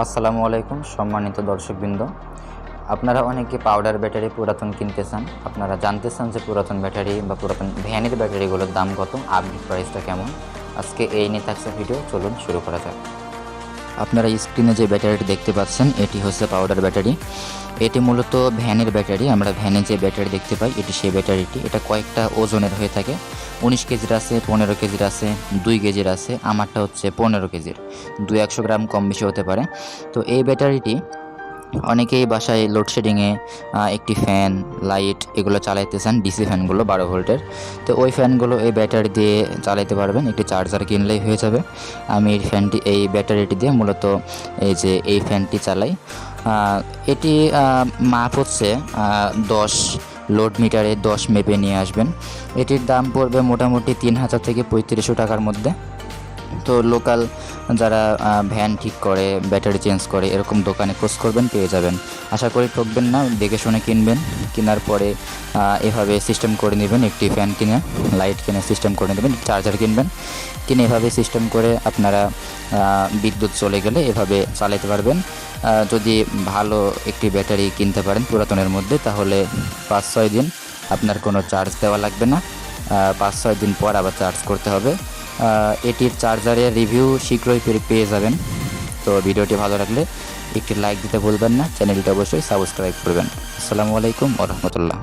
আসসালামু আলাইকুম, সম্মানিত দর্শকবৃন্দ। আপনারা অনেকে পাউডার ব্যাটারি পুরাতন কিনতে চান। আপনারা জানতে চান যে পুরাতন ব্যাটারি বা পুরাতন ভ্যানের ব্যাটারিগুলোর দাম কত আপডেট প্রাইসটা কেমন? আজকে এই নিয়ে থাকছে ভিডিও চলুন শুরু করা যাক। আপনারা স্ক্রিনে যে ব্যাটারিটি দেখতে পাচ্ছেন, এটি হচ্ছে পাউডার ব্যাটারি এটি মূলত ভ্যানের ব্যাটারি আমরা ভ্যানে যে ব্যাটারি দেখতে পাই, এটি সেই ব্যাটারিটি এটা কয়েকটা ওজনের হয়ে থাকে। উনিশ কেজির আছে, পনেরো কেজির আছে, দুই কেজির আছে, আমারটা হচ্ছে পনেরো কেজির। দুই একশো গ্রাম কম বেশি হতে পারে। তো এই ব্যাটারিটি অনেকেই বাসায় লোডশেডিংয়ে একটি ফ্যান লাইট এগুলো চালাইতে চান ডিসি ফ্যানগুলো বারো ভোল্টের। তো ওই ফ্যানগুলো এই ব্যাটারি দিয়ে চালাইতে পারবেন। একটি চার্জার কিনলেই হয়ে যাবে। আমি এই ফ্যানটি এই ব্যাটারিটি দিয়ে মূলত এই যে এই ফ্যানটি চালাই। এটি মাপ হচ্ছে দশ লোড মিটারে দশ মেপে নিয়ে আসবেন। এটির দাম পড়বে মোটামুটি তিন হাজার থেকে পঁয়ত্রিশশো টাকার মধ্যে। তো লোকাল যারা ভ্যান ঠিক করে, ব্যাটারি চেঞ্জ করে, এরকম দোকানে খোঁজ করবেন, পেয়ে যাবেন। আশা করি ঠকবেন না, দেখে শুনে কিনবেন। কেনার পরে এভাবে সিস্টেম করে নেবেন, একটি ফ্যান কিনে, লাইট কিনে সিস্টেম করে নেবেন, চার্জার কিনবেন। কিনে এভাবে সিস্টেম করে আপনারা বিদ্যুৎ চলে গেলে এভাবে চালাতে পারবেন। যদি ভালো একটি ব্যাটারি কিনতে পারেন পুরাতনের মধ্যে, তাহলে পাঁচ ছয় দিন আপনার কোনো চার্জ দেওয়া লাগবে না। পাঁচ ছয় দিন পর আবার চার্জ করতে হবে। এটির চার্জারের রিভিউ শীঘ্রই পেয়ে- যাবেন। তো ভিডিওটি ভালো লাগলে একটি লাইক দিতে ভুলবেন না চ্যানেলটি অবশ্যই সাবস্ক্রাইব করবেন। আসসালামু আলাইকুম ও রহমতুল্লাহ।